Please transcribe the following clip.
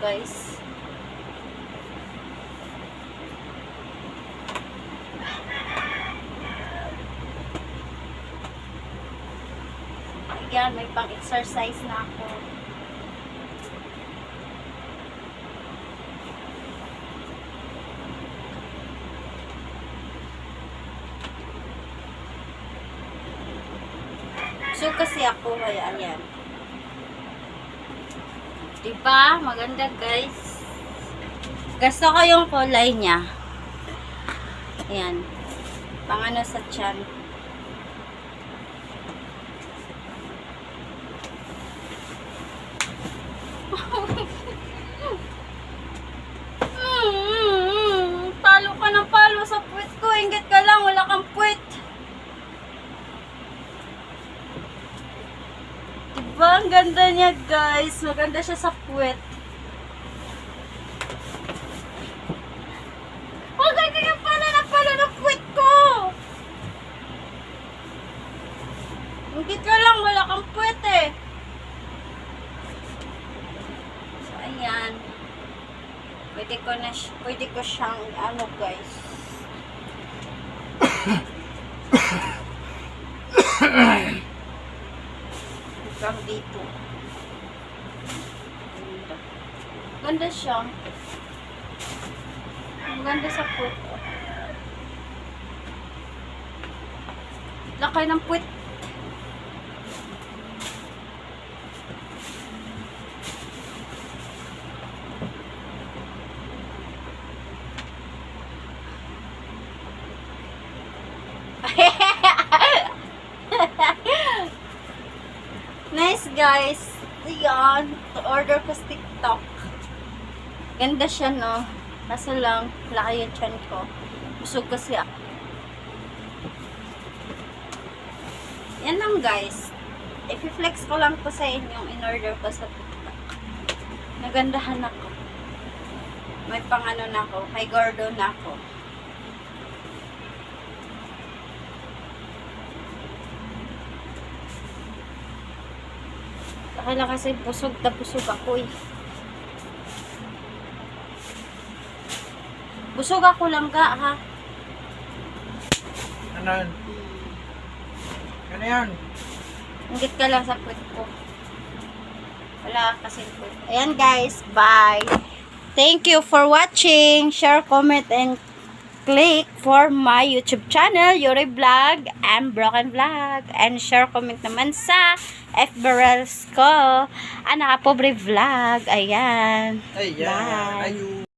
guys. Ayan, may pang-exercise na ako. So, kasi ako, kaya ayan. Diba? Maganda, guys. Gusto ko yung kulay niya. Ayan. Pang ano sa tiyan. Mm, Palo ka ng palo sa puwit ko. Ingit ka lang, wala kang puwit. Diba? Ang ganda niya, guys. Maganda siya sa puwet. Huwag ka kaya pala na pala ng puwet ko! Ingit ka wala kang puwet eh. So, ayan. Pwede ko na, pwede ko siyang, ano guys. Hanggang dito. Ganda. Ganda siya. Ganda sa puwet. Lakay ng puwet. Nice guys. Ayan. Order ko sa TikTok. Ganda siya no. Kaso lang, laki yung chan ko. Busog kasi ako. Yan lang guys. I-flex ko lang po sa inyo in-order ko sa TikTok. Nagandahan ako. May pang ano na ako. May gordo na ako. Akala kasi busog na busog ako eh. Busog ako lang ka ha. Ano yun? Ano yan? Ingit ka lang sa puwet ko. Wala kasi puwet. Ayan guys, bye. Thank you for watching. Share, comment, and click for my YouTube channel, Yuri Vlog and Broken Vlog. And share, comment naman sa FB Reels ko. Anak Pobre Vlog. Ayan. Ay, Bye. Ayun.